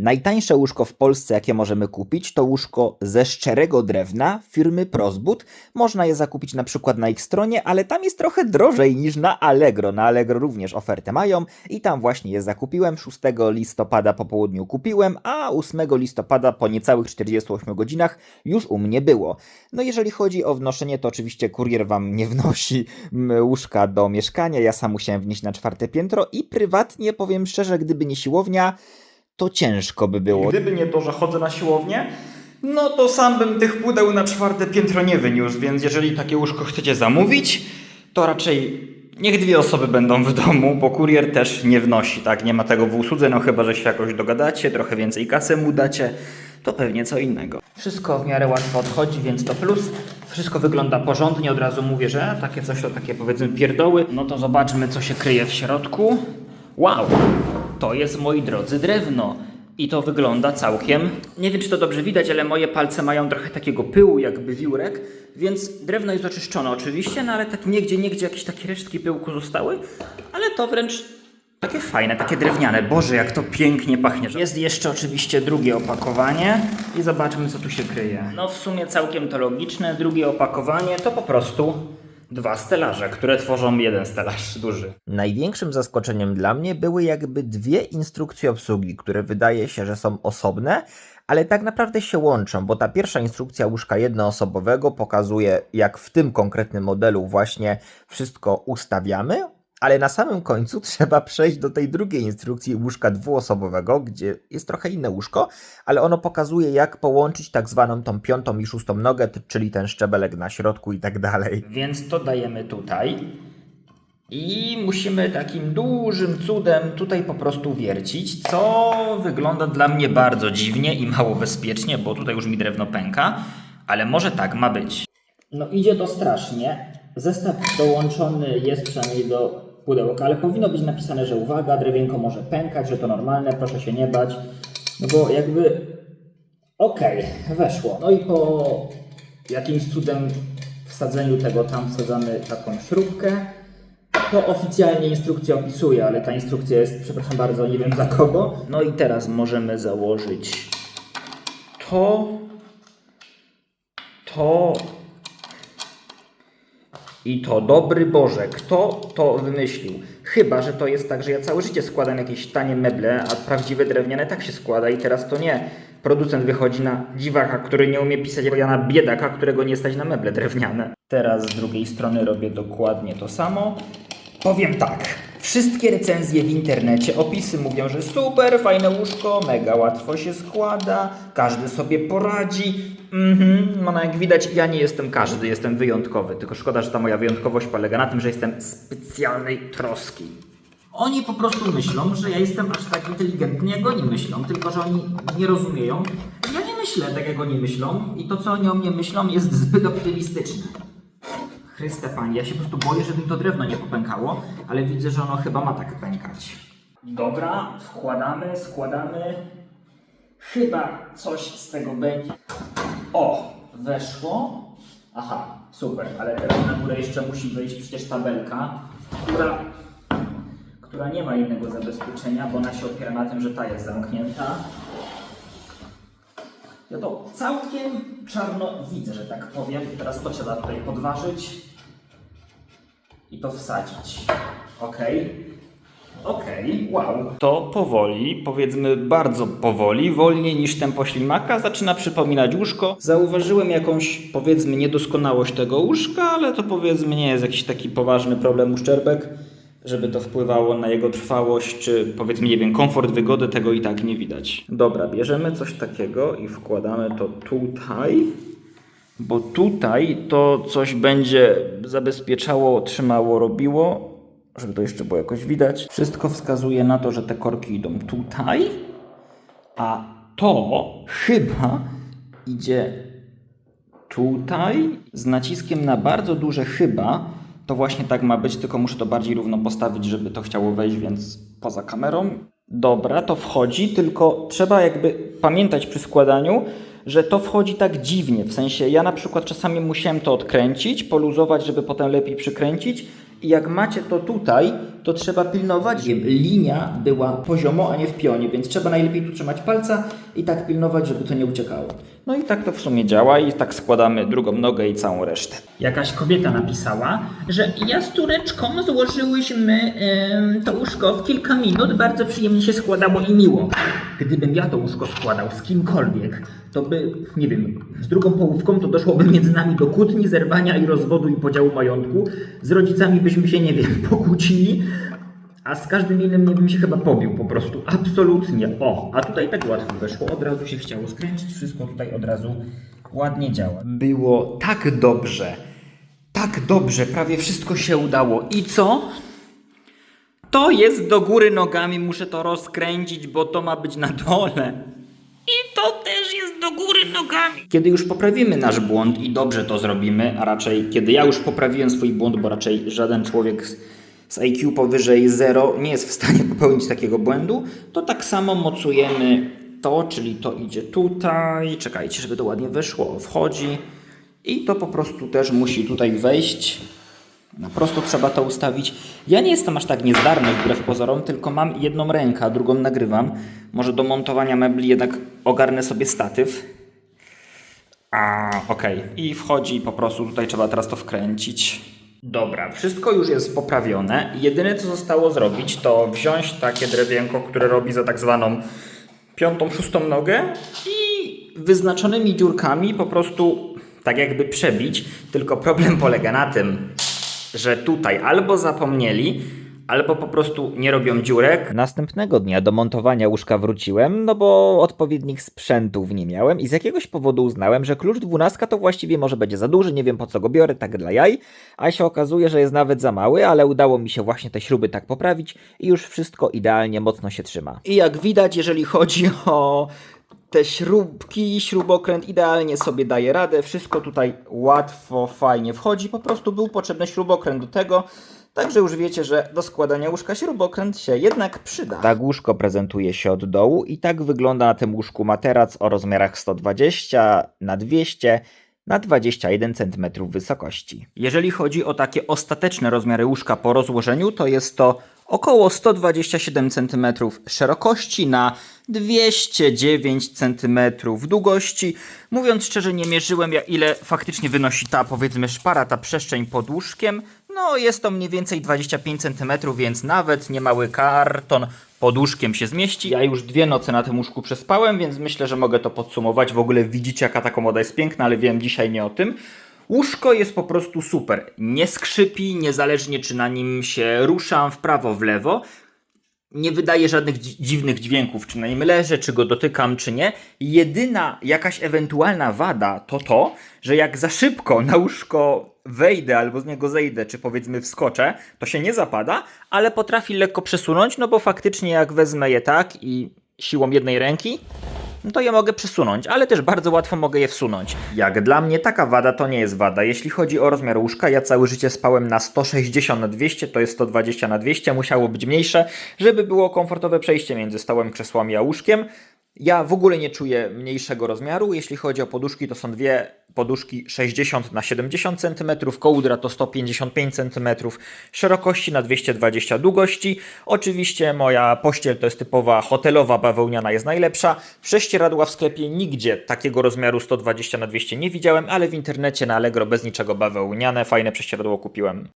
Najtańsze łóżko w Polsce, jakie możemy kupić, to łóżko ze szczerego drewna firmy Prozbud. Można je zakupić na przykład na ich stronie, ale tam jest trochę drożej niż na Allegro. Na Allegro również ofertę mają i tam właśnie je zakupiłem. 6 listopada po południu kupiłem, a 8 listopada po niecałych 48 godzinach już u mnie było. No jeżeli chodzi o wnoszenie, to oczywiście kurier wam nie wnosi mm, łóżka do mieszkania. Ja sam musiałem wnieść na czwarte piętro i prywatnie powiem szczerze, gdyby nie siłownia, to ciężko by było. Gdyby nie to, że chodzę na siłownię, no to sam bym tych pudeł na czwarte piętro nie wyniósł, więc jeżeli takie łóżko chcecie zamówić, to raczej niech dwie osoby będą w domu, bo kurier też nie wnosi, tak? Nie ma tego w usłudze, no chyba, że się jakoś dogadacie, trochę więcej kasy mu dacie, to pewnie co innego. Wszystko w miarę łatwo odchodzi, więc to plus. Wszystko wygląda porządnie, od razu mówię, że takie coś to takie powiedzmy pierdoły. No to zobaczmy, co się kryje w środku. Wow, to jest moi drodzy drewno. I to wygląda całkiem. Nie wiem, czy to dobrze widać, ale moje palce mają trochę takiego pyłu, jakby wiórek, więc drewno jest oczyszczone oczywiście, no ale tak niegdzie, niegdzie jakieś takie resztki pyłku zostały, ale to wręcz takie fajne, takie drewniane. Boże, jak to pięknie pachnie. Jest jeszcze oczywiście drugie opakowanie i zobaczmy, co tu się kryje. No w sumie całkiem to logiczne. Drugie opakowanie to po prostu dwa stelaże, które tworzą jeden stelaż duży. Największym zaskoczeniem dla mnie były jakby dwie instrukcje obsługi, które wydaje się, że są osobne, ale tak naprawdę się łączą, bo ta pierwsza instrukcja łóżka jednoosobowego pokazuje, jak w tym konkretnym modelu właśnie wszystko ustawiamy, ale na samym końcu trzeba przejść do tej drugiej instrukcji łóżka dwuosobowego, gdzie jest trochę inne łóżko, ale ono pokazuje, jak połączyć tak zwaną tą piątą i szóstą nogę, czyli ten szczebelek na środku i tak dalej. Więc to dajemy tutaj. I musimy takim dużym cudem tutaj po prostu wiercić, co wygląda dla mnie bardzo dziwnie i mało bezpiecznie, bo tutaj już mi drewno pęka, ale może tak ma być. No idzie to strasznie. Zestaw dołączony jest przynajmniej do pudełka, ale powinno być napisane, że uwaga, drewienko może pękać, że to normalne, proszę się nie bać. No bo jakby Okej, weszło. No i po jakimś cudem wsadzeniu tego tam wsadzamy taką śrubkę. To oficjalnie instrukcja opisuje, ale ta instrukcja jest, przepraszam bardzo, nie wiem dla kogo. No i teraz możemy założyć to, to i to. Dobry Boże, kto to wymyślił? Chyba, że to jest tak, że ja całe życie składam jakieś tanie meble, a prawdziwe drewniane tak się składa i teraz to nie. Producent wychodzi na dziwaka, który nie umie pisać, bo ja na biedaka, którego nie stać na meble drewniane. Teraz z drugiej strony robię dokładnie to samo. Powiem tak. Wszystkie recenzje w internecie, opisy mówią, że super, fajne łóżko, mega łatwo się składa, każdy sobie poradzi. Mhm, no no jak widać, ja nie jestem każdy, jestem wyjątkowy. Tylko szkoda, że ta moja wyjątkowość polega na tym, że jestem specjalnej troski. Oni po prostu myślą, że ja jestem aż tak inteligentny, jak oni myślą, tylko że oni nie rozumieją. Ja nie myślę tak, jak oni myślą i to, co oni o mnie myślą, jest zbyt optymistyczne. Chryste ja się po prostu boję, żeby to drewno nie popękało, ale widzę, że ono chyba ma tak pękać. Dobra, wkładamy, składamy. Chyba coś z tego będzie. O, weszło. Aha, super, ale teraz na górę jeszcze musi wejść przecież tabelka, która, która nie ma innego zabezpieczenia, bo ona się opiera na tym, że ta jest zamknięta. Ja to całkiem czarno widzę, że tak powiem. Teraz to trzeba tutaj podważyć i to wsadzić. Okej. Okej, wow. To powoli, powiedzmy bardzo powoli, wolniej niż tempo ślimaka, zaczyna przypominać łóżko. Zauważyłem jakąś, powiedzmy, niedoskonałość tego łóżka, ale to powiedzmy nie jest jakiś taki poważny problem uszczerbek, żeby to wpływało na jego trwałość, czy powiedzmy, nie wiem, komfort, wygodę, tego i tak nie widać. Dobra, bierzemy coś takiego i wkładamy to tutaj bo tutaj to coś będzie zabezpieczało, trzymało, robiło, żeby to jeszcze było jakoś widać. Wszystko wskazuje na to, że te korki idą tutaj, a to chyba idzie tutaj z naciskiem na bardzo duże chyba. To właśnie tak ma być, tylko muszę to bardziej równo postawić, żeby to chciało wejść, więc poza kamerą. Dobra, to wchodzi, tylko trzeba jakby pamiętać przy składaniu, że to wchodzi tak dziwnie. W sensie ja na przykład czasami musiałem to odkręcić, poluzować, żeby potem lepiej przykręcić. I jak macie to tutaj, to trzeba pilnować, żeby linia była poziomo, a nie w pionie, więc trzeba najlepiej tu trzymać palca i tak pilnować, żeby to nie uciekało. No i tak to w sumie działa i tak składamy drugą nogę i całą resztę. Jakaś kobieta napisała, że ja z Tureczką złożyłyśmy em, to łóżko w kilka minut, bardzo przyjemnie się składało i miło. Gdybym ja to łóżko składał z kimkolwiek, to by, nie wiem, z drugą połówką to doszłoby między nami do kłótni, zerwania i rozwodu i podziału majątku. Z rodzicami byśmy się, nie wiem, pokłócili, a z każdym innym nie bym się chyba pobił po prostu. Absolutnie. O, a tutaj tak łatwo weszło. Od razu się chciało skręcić. Wszystko tutaj od razu ładnie działa. Było tak dobrze. Tak dobrze. Prawie wszystko się udało. I co? To jest do góry nogami. Muszę to rozkręcić, bo to ma być na dole. I to też jest do góry nogami. Kiedy już poprawimy nasz błąd i dobrze to zrobimy, a raczej kiedy ja już poprawiłem swój błąd, bo raczej żaden człowiek z, z IQ powyżej 0 nie jest w stanie popełnić takiego błędu, to tak samo mocujemy to, czyli to idzie tutaj. Czekajcie, żeby to ładnie wyszło. Wchodzi i to po prostu też musi tutaj wejść. Na prosto trzeba to ustawić. Ja nie jestem aż tak niezdarny wbrew pozorom, tylko mam jedną rękę, a drugą nagrywam. Może do montowania mebli jednak ogarnę sobie statyw. A, okej. I wchodzi po prostu, tutaj trzeba teraz to wkręcić. Dobra, wszystko już jest poprawione. Jedyne co zostało zrobić, to wziąć takie drewienko, które robi za tak zwaną piątą, szóstą nogę i wyznaczonymi dziurkami po prostu tak jakby przebić. Tylko problem polega na tym, że tutaj albo zapomnieli, albo po prostu nie robią dziurek. Następnego dnia do montowania łóżka wróciłem, no bo odpowiednich sprzętów nie miałem i z jakiegoś powodu uznałem, że klucz 12 to właściwie może będzie za duży, nie wiem po co go biorę, tak dla jaj, a się okazuje, że jest nawet za mały, ale udało mi się właśnie te śruby tak poprawić i już wszystko idealnie mocno się trzyma. I jak widać, jeżeli chodzi o te śrubki, śrubokręt idealnie sobie daje radę. Wszystko tutaj łatwo, fajnie wchodzi. Po prostu był potrzebny śrubokręt do tego. Także już wiecie, że do składania łóżka śrubokręt się jednak przyda. Tak łóżko prezentuje się od dołu i tak wygląda na tym łóżku materac o rozmiarach 120 na 200 na 21 cm wysokości. Jeżeli chodzi o takie ostateczne rozmiary łóżka po rozłożeniu, to jest to około 127 cm szerokości na 209 cm długości. Mówiąc szczerze, nie mierzyłem ja ile faktycznie wynosi ta powiedzmy szpara, ta przestrzeń pod łóżkiem. No jest to mniej więcej 25 cm, więc nawet niemały karton pod łóżkiem się zmieści. Ja już dwie noce na tym łóżku przespałem, więc myślę, że mogę to podsumować. W ogóle widzicie jaka ta komoda jest piękna, ale wiem dzisiaj nie o tym. Łóżko jest po prostu super. Nie skrzypi, niezależnie czy na nim się ruszam w prawo, w lewo. Nie wydaje żadnych dzi- dziwnych dźwięków, czy na nim leżę, czy go dotykam, czy nie. Jedyna jakaś ewentualna wada to to, że jak za szybko na łóżko wejdę albo z niego zejdę, czy powiedzmy wskoczę, to się nie zapada, ale potrafi lekko przesunąć, no bo faktycznie jak wezmę je tak i siłą jednej ręki, no to je mogę przesunąć, ale też bardzo łatwo mogę je wsunąć. Jak dla mnie taka wada to nie jest wada. Jeśli chodzi o rozmiar łóżka, ja całe życie spałem na 160 na 200, to jest 120 na 200, musiało być mniejsze, żeby było komfortowe przejście między stołem, krzesłami a łóżkiem. Ja w ogóle nie czuję mniejszego rozmiaru. Jeśli chodzi o poduszki, to są dwie poduszki 60 na 70 cm, kołdra to 155 cm szerokości na 220 długości. Oczywiście moja pościel to jest typowa hotelowa bawełniana, jest najlepsza. Prześcieradła w sklepie nigdzie takiego rozmiaru 120 na 200 nie widziałem, ale w internecie na Allegro bez niczego bawełniane, fajne prześcieradło kupiłem.